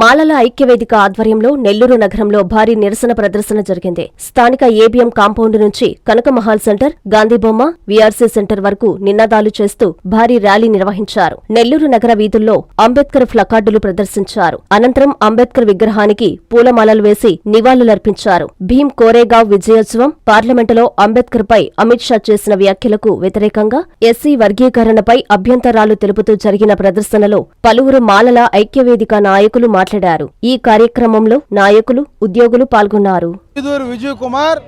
మాలల ఐక్యవేదిక ఆధ్వర్యంలో నెల్లూరు నగరంలో భారీ నిరసన ప్రదర్శన జరిగింది. స్థానిక ఏబీఎం కాంపౌండ్ నుంచి కనకమహాల్ సెంటర్ గాంధీబొమ్మ వీఆర్సీ సెంటర్ వరకు నినాదాలు చేస్తూ భారీ ర్యాలీ నిర్వహించారు. నెల్లూరు నగర వీధుల్లో అంబేద్కర్ ఫ్లకార్డులు ప్రదర్శించారు. అనంతరం అంబేద్కర్ విగ్రహానికి పూలమాలలు వేసి నివాళులర్పించారు. భీం కోరేగావ్ విజయోత్సవం పార్లమెంటులో అంబేద్కర్ పై అమిత్ షా చేసిన వ్యాఖ్యలకు వ్యతిరేకంగా ఎస్సీ వర్గీకరణపై అభ్యంతరాలు తెలుపుతూ జరిగిన ప్రదర్శనలో పలువురు మాలల ఐక్యవేదిక నాయకులు మాట్లాడారు. ఈ కార్యక్రమంలో నాయకులు ఉద్యోగులు పాల్గొన్నారు. విజయ్ కుమార్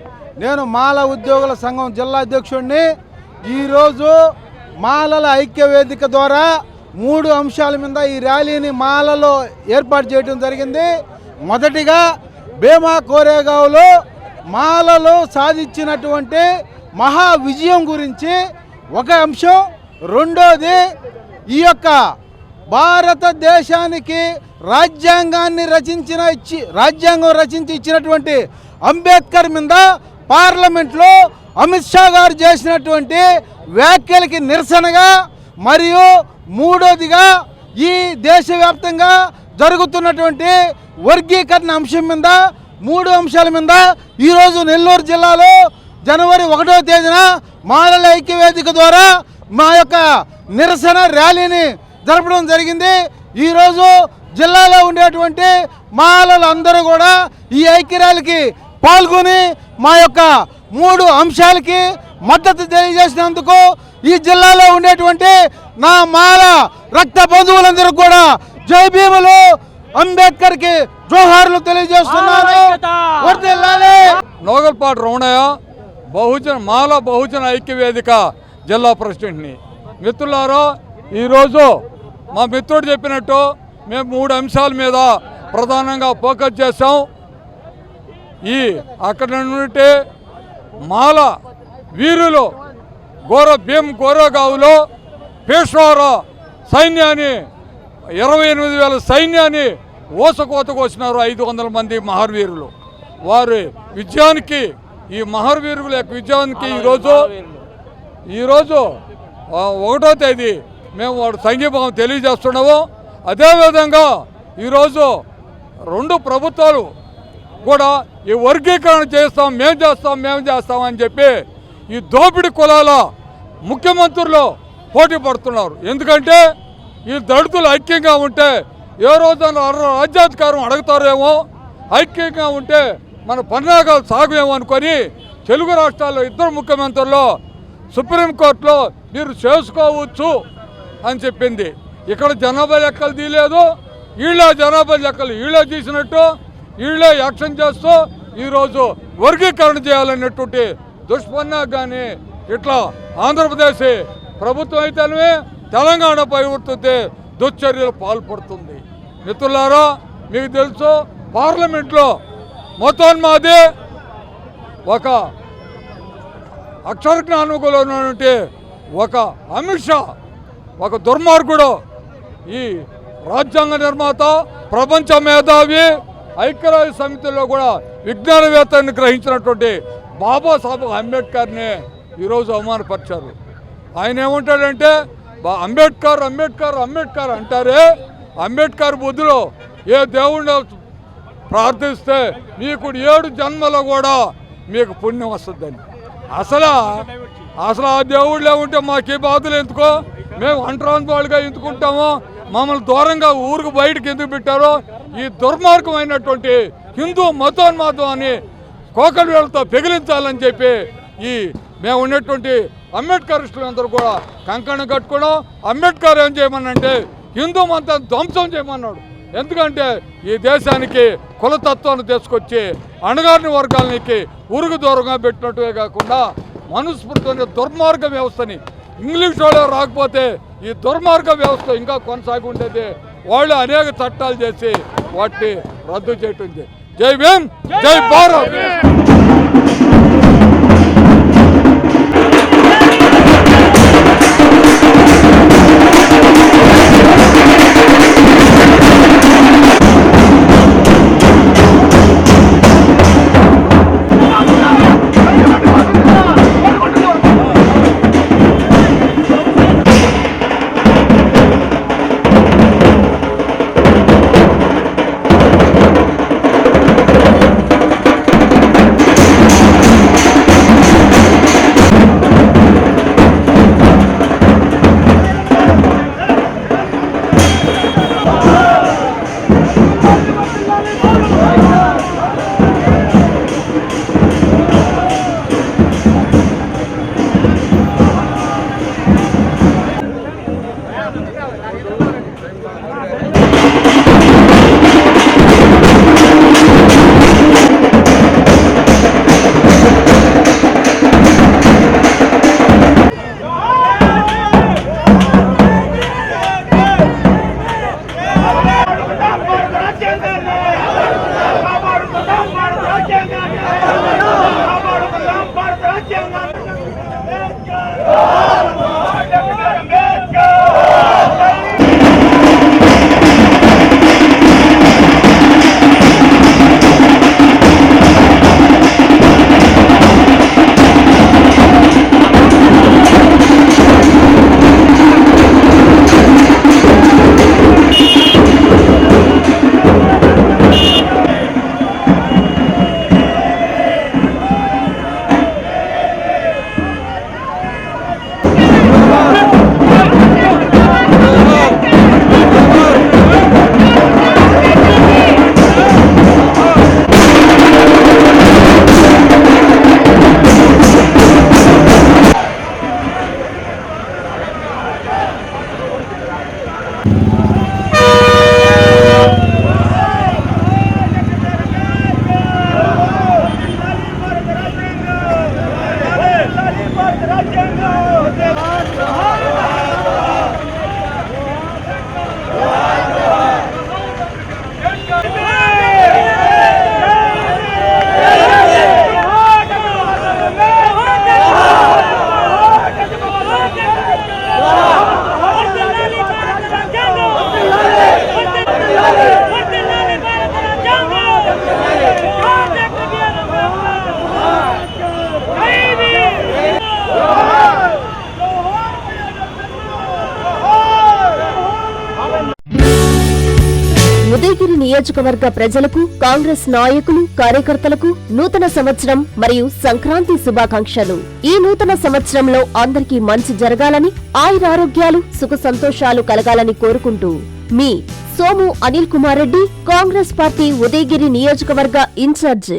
నేను మాల ఉద్యోగుల సంఘం జిల్లా అధ్యక్షుడిని ఈరోజు మాలల ఐక్య వేదిక ద్వారా మూడు అంశాల మీద ఈ ర్యాలీని మాలలో ఏర్పాటు చేయడం జరిగింది. మొదటిగా భీమా కోరేగావ్లో మాలలో సాధించినటువంటి మహా విజయం గురించి ఒక అంశం. రెండోది ఈ యొక్క భారతదేశానికి రాజ్యాంగాన్ని రచించిన ఇచ్చి రాజ్యాంగం రచించి ఇచ్చినటువంటి అంబేద్కర్ మీద పార్లమెంట్లో అమిత్ షా గారు చేసినటువంటి వ్యాఖ్యలకి నిరసనగా మరియు మూడోదిగా ఈ దేశవ్యాప్తంగా జరుగుతున్నటువంటి వర్గీకరణ అంశం మీద మూడు అంశాల మీద ఈరోజు నెల్లూరు జిల్లాలో జనవరి ఒకటో తేదీన మాలల ఐక్యవేదిక ద్వారా మా యొక్క నిరసన ర్యాలీని జరపడం జరిగింది. ఈరోజు జిల్లాలో ఉండేటువంటి అందరూ కూడా ఈ ఐక్య ర్యాలీకి పాల్గొని మా యొక్క మూడు అంశాలకి మద్దతు తెలియజేసినందుకు ఈ జిల్లాలో ఉండేటువంటి నా మాల రక్త బంధువులందరూ కూడా జై భీములు. అంబేద్కర్కి జోహార్లు తెలియజేస్తున్నాను. నోగల్పాటి రమణయ్య బహుజన మాల బహుజన ఐక్య వేదిక జిల్లా ప్రెసిడెంట్ని. మిత్రులారా ఈరోజు మా మిత్రుడు చెప్పినట్టు మేము మూడు అంశాల మీద ప్రధానంగా ఫోకస్ చేస్తాం ఈ అక్కడ నుండి మాల వీరులు గోర భీం గోరగావులో పేష్వార సైన్యాన్ని ఇరవై ఎనిమిది వేల సైన్యాన్ని ఓసకోతకు వచ్చినారు ఐదు వందల మంది మహావీరులు వారి విజయానికి ఈ మహావీరుల యొక్క విజయానికి ఈరోజు ఈరోజు ఒకటో తేదీ మేము వాడు సంఘీభావం తెలియజేస్తున్నాము. అదేవిధంగా ఈరోజు రెండు ప్రభుత్వాలు కూడా ఈ వర్గీకరణ చేస్తాం మేము చేస్తాం మేము చేస్తాం అని చెప్పి ఈ దోపిడి కులాల ముఖ్యమంత్రులు పోటీ పడుతున్నారు. ఎందుకంటే ఈ దళితులు ఐక్యంగా ఉంటే ఏ రోజున రాజ్యాధికారం అడుగుతారేమో ఐక్యంగా ఉంటే మన పన్నాగాలు సాగమేమో అనుకొని తెలుగు రాష్ట్రాల్లో ఇద్దరు ముఖ్యమంత్రుల్లో సుప్రీంకోర్టులో మీరు చేసుకోవచ్చు అని చెప్పింది. ఇక్కడ జనాభా లెక్కలు తీయలేదు. వీళ్ళ జనాభా లెక్కలు వీళ్ళే తీసినట్టు వీళ్ళే యాక్షన్ చేస్తూ ఈరోజు వర్గీకరణ చేయాలనేటువంటి దుష్పన్నా కానీ ఇట్లా ఆంధ్రప్రదేశ్ ప్రభుత్వం అయితేనే తెలంగాణ పైవర్తితే దుశ్చర్యలు పాల్పడుతుంది. మిత్రులారా మీకు తెలుసు పార్లమెంట్లో మొత్తోన్మాది ఒక అక్షర జ్ఞానకులు ఉన్నటువంటి ఒక అమిత్ షా ఒక దుర్మార్గుడు ఈ రాజ్యాంగ నిర్మాత ప్రపంచ మేధావి ఐక్యరాజ్య సమితిలో కూడా విజ్ఞానవేత్తని గ్రహించినటువంటి బాబాసాహెబ్ అంబేద్కర్ని ఈరోజు అవమానపరిచారు. ఆయన ఏమంటాడంటే అంబేద్కర్ అంబేద్కర్ అంబేద్కర్ అంటారే అంబేద్కర్ బుద్ధిలో ఏ దేవుణ్ణి ప్రార్థిస్తే మీకు ఏడు జన్మలో కూడా మీకు పుణ్యం వస్తుందని. అసలు అసలు ఆ దేవుళ్ళే ఉంటే మాకు ఈ బాధలు ఎందుకో? మేము అంటరాంతవాళ్ళుగా ఎందుకుంటామో మమ్మల్ని దూరంగా ఊరికి బయటకు ఎందుకు పెట్టారో ఈ దుర్మార్గమైనటువంటి హిందూ మతోన్మాదం అని కోకటి వేలతో పెగిలించాలని చెప్పి ఈ మేము ఉన్నటువంటి అంబేద్కరిస్టులందరూ కూడా కంకణం కట్టుకోవడం అంబేద్కర్ ఏం చేయమనంటే హిందూ మతం ధ్వంసం చేయమన్నాడు. ఎందుకంటే ఈ దేశానికి కులతత్వాన్ని తీసుకొచ్చి అణగారిన వర్గాలకి ఉరుగు దూరంగా పెట్టినట్టుగా కాకుండా మనుస్మృతి దుర్మార్గ వ్యవస్థని ఇంగ్లీష్ వాళ్ళు రాకపోతే ఈ దుర్మార్గ వ్యవస్థ ఇంకా కొనసాగి ఉండేది. వాళ్ళు అనేక చట్టాలు చేసి వాటిని రద్దు చేయటం జై- జై భీమ్ జై భారత్. ఉదయగిరి నియోజకవర్గ ప్రజలకు కాంగ్రెస్ నాయకులు కార్యకర్తలకు నూతన సంవత్సరం మరియు సంక్రాంతి శుభాకాంక్షలు. ఈ నూతన సంవత్సరంలో అందరికీ మంచి జరగాలని ఆయురారోగ్యాలు సుఖ సంతోషాలు కలగాలని కోరుకుంటూ మీ సోము అనిల్ కుమార్ రెడ్డి కాంగ్రెస్ పార్టీ ఉదయగిరి నియోజకవర్గ ఇన్ఛార్జ్.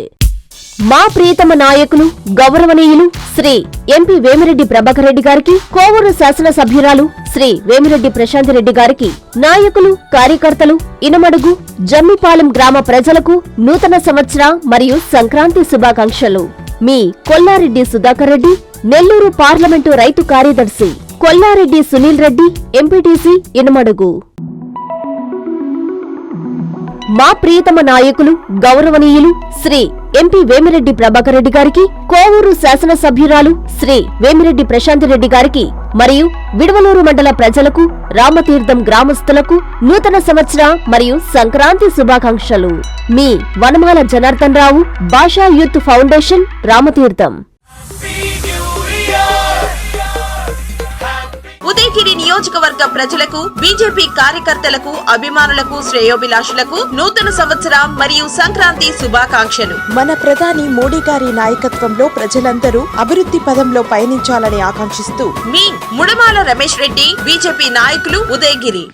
మా ప్రియతమ నాయకులు గౌరవనీయులు శ్రీ ఎంపీ వేమిరెడ్డి ప్రభాకర్ రెడ్డి గారికి కోవూరు శాసనసభ్యురాలు శ్రీ వేమిరెడ్డి ప్రశాంత్ రెడ్డి గారికి నాయకులు కార్యకర్తలు ఇనమడుగు జమ్మిపాలెం గ్రామ ప్రజలకు నూతన సంవత్సర మరియు సంక్రాంతి శుభాకాంక్షలు. మీ కొల్లారెడ్డి సుధాకర్ రెడ్డి నెల్లూరు పార్లమెంటు రైతు కార్యదర్శి కొల్లారెడ్డి సునీల్ రెడ్డి ఎంపీటీసీ ఇనమడుగు. మా ప్రియతమ నాయకులు గౌరవనీయులు శ్రీ ఎంపీ వేమిరెడ్డి ప్రభాకర్ రెడ్డి గారికి కోవూరు శాసనసభ్యురాలు శ్రీ వేమిరెడ్డి ప్రశాంత్ రెడ్డి గారికి మరియు విడవలూరు మండల ప్రజలకు రామతీర్థం గ్రామస్తులకు నూతన సంవత్సర మరియు సంక్రాంతి శుభాకాంక్షలు. మీ వనమాల జనార్దన్ రావు భాషా యూత్ ఫౌండేషన్ రామతీర్థం. నియోజకవర్గ ప్రజలకు బీజేపీ కార్యకర్తలకు అభిమానులకు శ్రేయోభిలాషులకు నూతన సంవత్సర మరియు సంక్రాంతి శుభాకాంక్షలు. మన ప్రధాని మోడీ గారి నాయకత్వంలో ప్రజలందరూ అభివృద్ధి పదంలో పయనించాలని ఆకాంక్షిస్తూ మీ ముడమాల రమేష్ రెడ్డి బీజేపీ నాయకులు ఉదయగిరి.